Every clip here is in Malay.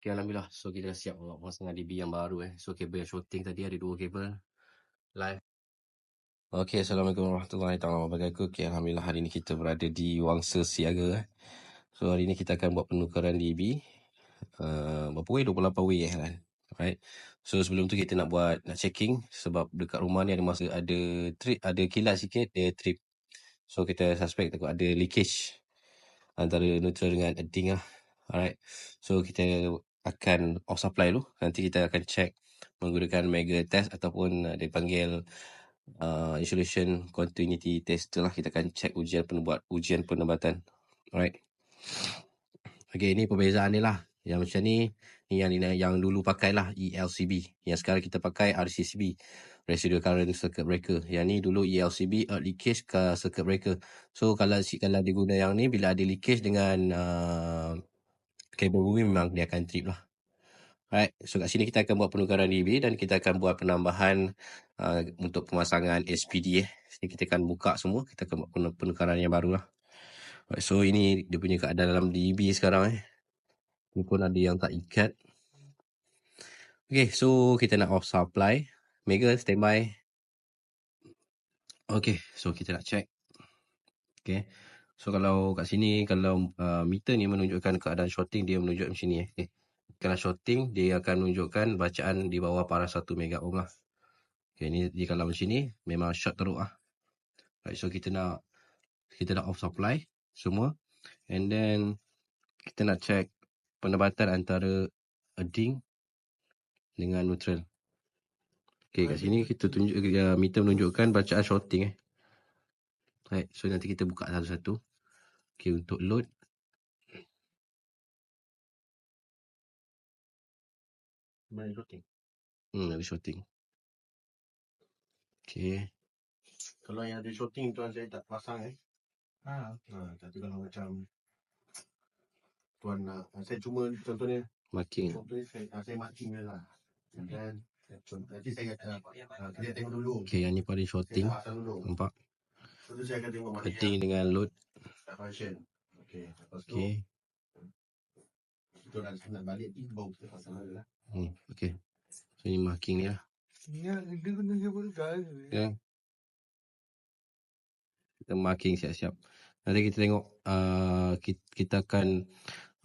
Okay, Alhamdulillah. So, kita dah siap buat pemasangan DB yang baru eh. So, kabel yang shorting tadi ada dua kabel. Live. Okay, Assalamualaikum warahmatullahi wabarakatuh. Okay, Alhamdulillah hari ini kita berada di Wangsa Siaga eh. So, hari ini kita akan buat penukaran DB. Uh, berapa way? 28 way eh kan. Right. So, sebelum tu kita nak buat, nak checking. Sebab dekat rumah ni ada masa ada trip, ada kilat sikit, dia trip. So, kita suspect takut ada leakage antara neutral dengan edding lah. Alright. So, kita akan off supply dulu. Nanti kita akan check menggunakan mega test ataupun uh, dipanggil uh, insulation continuity test lah. Kita akan check ujian penubuat ujian penebatan. Alright. Okay, ini perbezaan dia lah. Yang macam ni, ni yang, yang dulu pakai lah ELCB. Yang sekarang kita pakai RCCB. Residual current circuit breaker. Yang ni dulu ELCB, earth leakage ke circuit breaker. So, kalau kalau diguna yang ni, bila ada leakage dengan uh, kabel bumi memang dia akan trip lah. Alright, so kat sini kita akan buat penukaran DB dan kita akan buat penambahan uh, untuk pemasangan SPD eh. Jadi kita akan buka semua, kita akan buat penukaran yang baru lah. Alright, so ini dia punya keadaan dalam DB sekarang eh. Ini pun ada yang tak ikat. Okay, so kita nak off supply. Mega standby. Okay, so kita nak check. Okay. So kalau kat sini kalau uh, meter ni menunjukkan keadaan shorting dia menunjuk macam ni eh. Okay. Kalau shorting dia akan menunjukkan bacaan di bawah paras 1 mega ohm lah. Okay ni di kalau macam ni memang short teruk ah. Right, so kita nak kita nak off supply semua and then kita nak check penebatan antara edding dengan neutral. Okay kat sini kita tunjuk uh, meter menunjukkan bacaan shorting eh. Right, so nanti kita buka satu-satu. Okay, untuk load. Mana shooting? Hmm, ada shooting. Okay. Kalau yang ada shooting tuan saya tak pasang eh. Ha, Ha, tapi kalau macam tuan nak, saya cuma contohnya, Marking. contohnya saya, ah, saya marking je lah. And then, contoh, nanti saya kata, uh, kita tengok dulu. Okay, yang ni pada Saya shooting. pasang dulu. Nampak? Lepas tu saya akan tengok mana Edding yang dengan load. function. Okay, lepas tu, Okay. kita nak, nak balik ni, baru kita pasang lah. Hmm, okay. So, ni marking ni lah. Ingat dia kena. Ya. Kita marking siap-siap. Nanti kita tengok uh, kita, kita akan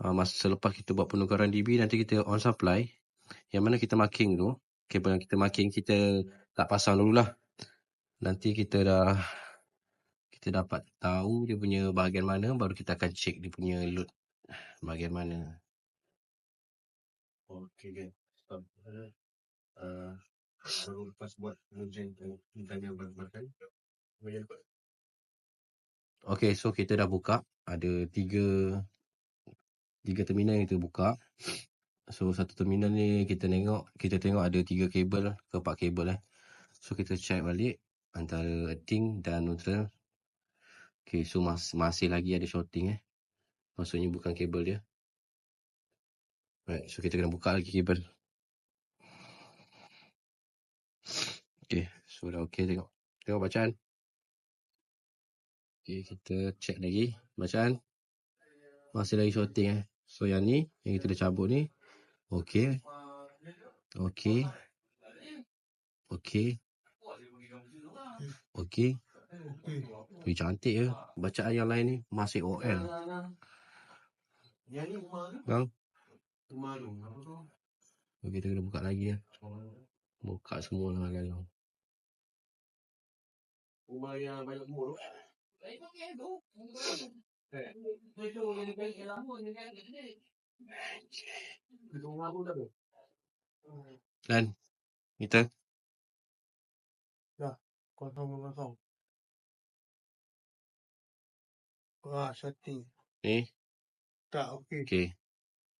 uh, masa selepas kita buat penukaran DB nanti kita on supply. Yang mana kita marking tu, kabel yang kita marking kita tak pasang dulu lah. Nanti kita dah kita dapat tahu dia punya bahagian mana baru kita akan check dia punya load bahagian mana. Okay, kan. Stop. Uh, baru lepas buat ujian dan yang bermakan. Kemudian lepas Okay, so kita dah buka. Ada tiga tiga terminal yang kita buka. So satu terminal ni kita tengok kita tengok ada tiga kabel ke empat kabel eh. So kita check balik antara edding dan neutral. Okay, so mas, masih lagi ada shorting eh. Maksudnya bukan kabel dia. Right, so kita kena buka lagi kabel. Okay, so dah okay tengok. Tengok bacaan. Okay, kita check lagi bacaan. Masih lagi shorting eh. So yang ni, yang kita dah cabut ni. Okay. Okay. Okay. Okay. Okey. Wih, cantik ya. Bacaan yang lain ni masih OL. Yang ni rumah ke? Bang. Rumah tu. Apa tu? Okay, kita kena buka lagi ya. Buka semua lah kan. Rumah yang banyak umur tu. Rumah tu dah tu. Dan kita Kosong kosong. Wah, shooting. ni. Tak, okey. Okay.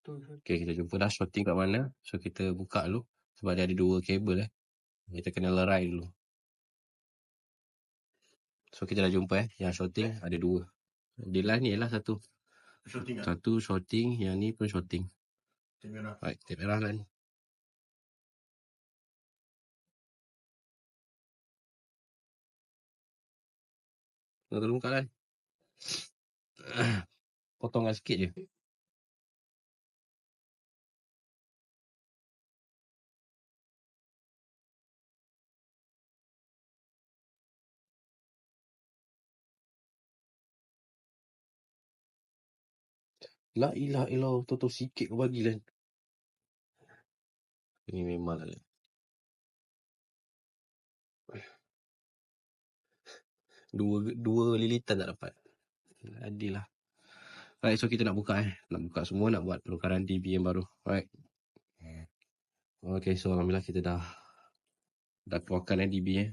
Tu shooting. Okay, kita jumpa dah shorting kat mana. So, kita buka dulu. Sebab dia ada dua kabel eh. Kita kena lerai dulu. So, kita dah jumpa eh. Yang shorting ada dua. Di line ni ialah satu. Shooting kan? Satu shorting, yang ni pun shorting. Tengok dah. Baik, tip merah line. Tengok tolong buka line. potongan sikit je. La ilah ilah tutup sikit kau bagi lain Ini memang lah. Dua, dua lilitan tak dapat. Adil lah. Right, so kita nak buka eh. Nak buka semua, nak buat penukaran DB yang baru. Right. Okay, so Alhamdulillah kita dah dah keluarkan eh DB eh.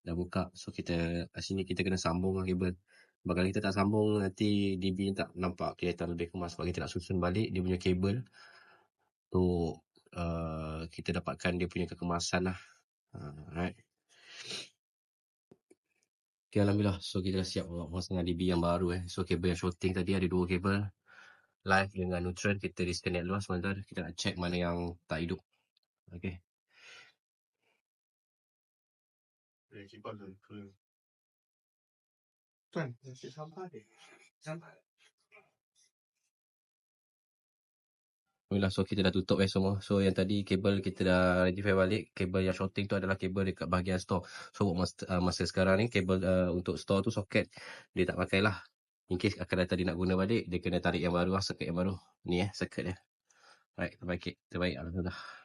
Dah buka. So kita kat sini kita kena sambung lah kabel. Sebab kalau kita tak sambung nanti DB tak nampak kelihatan lebih kemas. Sebab kita nak susun balik dia punya kabel. Untuk uh, kita dapatkan dia punya kekemasan lah. Uh, right. Okay, Alhamdulillah. So kita dah siap dengan DB yang baru eh. So kabel yang shorting tadi ada dua kabel. Live dengan neutral. Kita disconnect dulu sebentar. Kita nak check mana yang tak hidup. Okay. Eh, kipas tu. tu. Tuan, nasi sampah dia. Sampah. Alhamdulillah, so kita dah tutup eh semua. So yang tadi kabel kita dah rectify balik. Kabel yang shorting tu adalah kabel dekat bahagian store. So buat masa, uh, masa sekarang ni kabel uh, untuk store tu soket dia tak pakai lah. In case akan datang dia nak guna balik, dia kena tarik yang baru lah, soket yang baru. Ni eh, soket dia. Right, terbaik. Terbaik, Alhamdulillah.